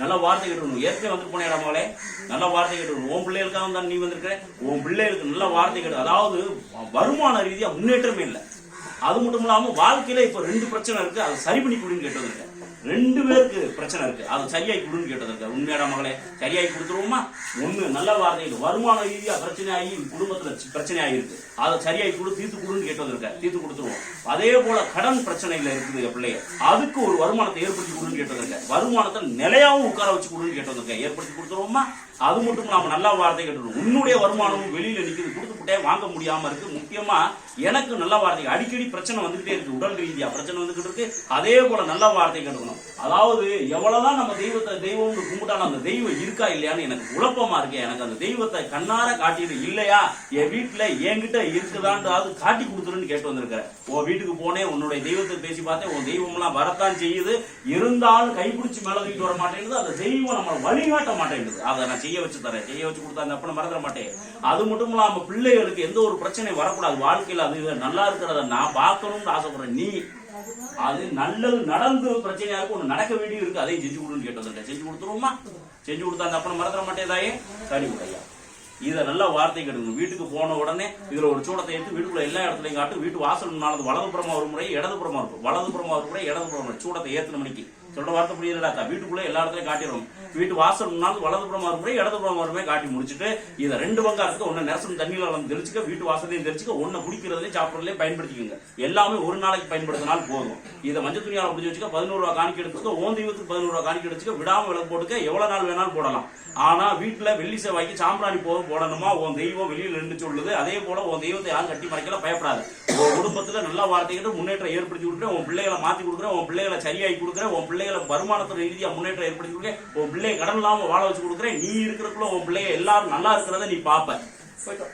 நல்ல வார்த்தை கேட்டு ஏற்கனவே வந்து போன இடமாலே நல்ல வார்த்தை கேட்டு உன் பிள்ளைகளுக்காக தான் நீ வந்திருக்க உன் பிள்ளைகளுக்கு நல்ல வார்த்தை கேட்டு அதாவது வருமான ரீதியா முன்னேற்றமே இல்லை. அது மட்டும் இல்லாம வாழ்க்கையில இப்ப ரெண்டு பிரச்சனை இருக்கு. அதை சரி பண்ணி கொடுன்னு கேட்டதுங்க. ரெண்டு பேருக்கு பிரச்சனை இருக்கு. அது சரியாய் கொடுன்னு கேட்டது உண்மையான மகளே சரியாகி கொடுத்துருவோமா? ஒண்ணு நல்ல வார்த்தைகள் வருமான ரீதியா பிரச்சனை ஆகி குடும்பத்துல பிரச்சனை ஆகிருக்கு அதை சரியாகி கொடு தீர்த்து கொடுன்னு கேட்டு வந்திருக்க தீர்த்து கொடுத்துருவோம். அதே போல கடன் பிரச்சனையில இருக்குது பிள்ளைய. அதுக்கு ஒரு வருமானத்தை ஏற்படுத்தி கொடுன்னு கேட்டது வந்திருக்க வருமானத்தை நிலையாவும் உட்கார வச்சு கொடுன்னு கேட்டு ஏற்படுத்தி கொடுத்துருவோமா? அது மட்டும் நாம நல்ல வார்த்தை கேட்டுருவோம். உன்னுடைய வருமானமும் வெளியில நிக்குது. கொடுத்துட்டே வாங்க முடியாம இருக்கு. முக்கியமா எனக்கு நல்ல வார்த்தை அடிக்கடி பிரச்சனை வந்துகிட்டே இருக்கு. உடல் ரீதியா பிரச்சனை வந்துகிட்டு இருக்கு. அதே போல நல்ல வார்த்தை கெடுக்கணும் அதாவது எவ்வளவுதான் நம்ம தெய்வத்தை தெய்வம்னு கும்பிட்டாலும் அந்த தெய்வம் இருக்கா இல்லையான்னு எனக்கு குழப்பமா இருக்கு. எனக்கு அந்த தெய்வத்தை கண்ணார காட்டிடு இல்லையா என் வீட்டுல என்கிட்ட இருக்குதான்றாவது காட்டி கொடுத்துருன்னு கேட்டு வந்திருக்கிறேன் உன் வீட்டுக்கு போனேன் உன்னுடைய தெய்வத்தை பேசி பார்த்தேன். உன் தெய்வம் எல்லாம் வரத்தான் செய்யுது. இருந்தாலும் கைப்பிடிச்சு மேல தூக்கிட்டு வர மாட்டேங்குது. அந்த தெய்வம் நம்மளை வழிகாட்ட மாட்டேங்குது. அதை நான் செய்ய வச்சு தரேன். செய்ய வச்சு கொடுத்தா அந்த அப்பனை மறந்துட மாட்டேன். அது மட்டும் இல்லாம பிள்ளைகளுக்கு எந்த ஒரு பிரச்சனையும் வரக்கூடாது. வாழ்க்கையில அது நல்லா இருக்கிறத நான் பார்க்கணும்னு ஆசைப்படுறேன். நீ அது நல்லது நடந்து பிரச்சனையா இருக்கு ஒண்ணு நடக்க வேண்டியது இருக்கு. அதையும் செஞ்சு கொடுன்னு கேட்டு செஞ்சு கொடுத்துருவோமா? செஞ்சு கொடுத்தா அந்த அப்பனை மறந்துட மாட்டேதாயே? சரி ஐயா. இதை நல்ல வார்த்தை கேட்டுக்கணும் வீட்டுக்கு போன உடனே இதுல ஒரு சூடத்தை எடுத்து வீட்டுக்குள்ள எல்லா இடத்துலையும் காட்டு வீட்டு வாசல் முன்னாலது வலதுபுறமா ஒரு முறை இடதுபுறமா இருக்கும் வலதுபுறமா ஒரு முறை இடதுபுறமா ஒரு சூடத்தை ஏத்துன மணிக்கு சொல்ற வார்த்தை புரியுதுடாக்கா வீட்டுக்குள்ளே எல்லா இடத்துலயும் காட்டிடுவோம் வீட்டு வாசல் முன்னாலும் வலதுபுறமா ஒரு முறை இடதுபுறமா ஒரு முறை காட்டி முடிச்சுட்டு இதை ரெண்டு பங்கா இருக்கு ஒன்னு நெரசம் தண்ணியில் வந்து தெரிச்சுக்க வீட்டு வாசலையும் தெரிச்சுக்க ஒன்னு குடிக்கிறதையும் சாப்பிட்றதுலையும் பயன்படுத்திக்கோங்க. எல்லாமே ஒரு நாளைக்கு பயன்படுத்தினால் போதும். இதை மஞ்சள் துணியால் முடிஞ்சு வச்சுக்க பதினோரு ரூபா காணிக்கை எடுத்துக்க ஓன் தெய்வத்துக்கு பதினோரு ரூபா காணிக்கை எடுத்துக்க விடாம விலை போட்டுக்க எவ்வளோ நாள் வேணாலும் போடலாம். ஆனா வீட்டுல வெள்ளி செவ்வாய்க்கு சாம்பிராணி போதும் போடணுமா? உன் தெய்வம் வெளியில நின்று சொல்லுது. அதே போல உன் தெய்வத்தை யாரும் கட்டி மறைக்கல பயப்படாது. உன் குடும்பத்துல நல்ல வார்த்தைகிட்ட முன்னேற்றம் ஏற்படுத்தி கொடுக்குறேன். உன் பிள்ளைகளை மாத்தி கொடுக்குறேன். உன் பிள்ளைகளை சரியாகி கொடுக்குறேன். உன் பிள்ளைகளை வருமானத்துல ரீதியா முன்னேற்றம் ஏற்படுத்தி கொடுக்குறேன். உன் பிள்ளைய கடன் இல்லாம வாழ வச்சு கொடுக்குறேன். நீ இருக்கிறதுக்குள்ள உன் பிள்ளைய எல்லாரும் நல்லா இருக்கிறத நீ பாப்ப. போயிட்டோம்.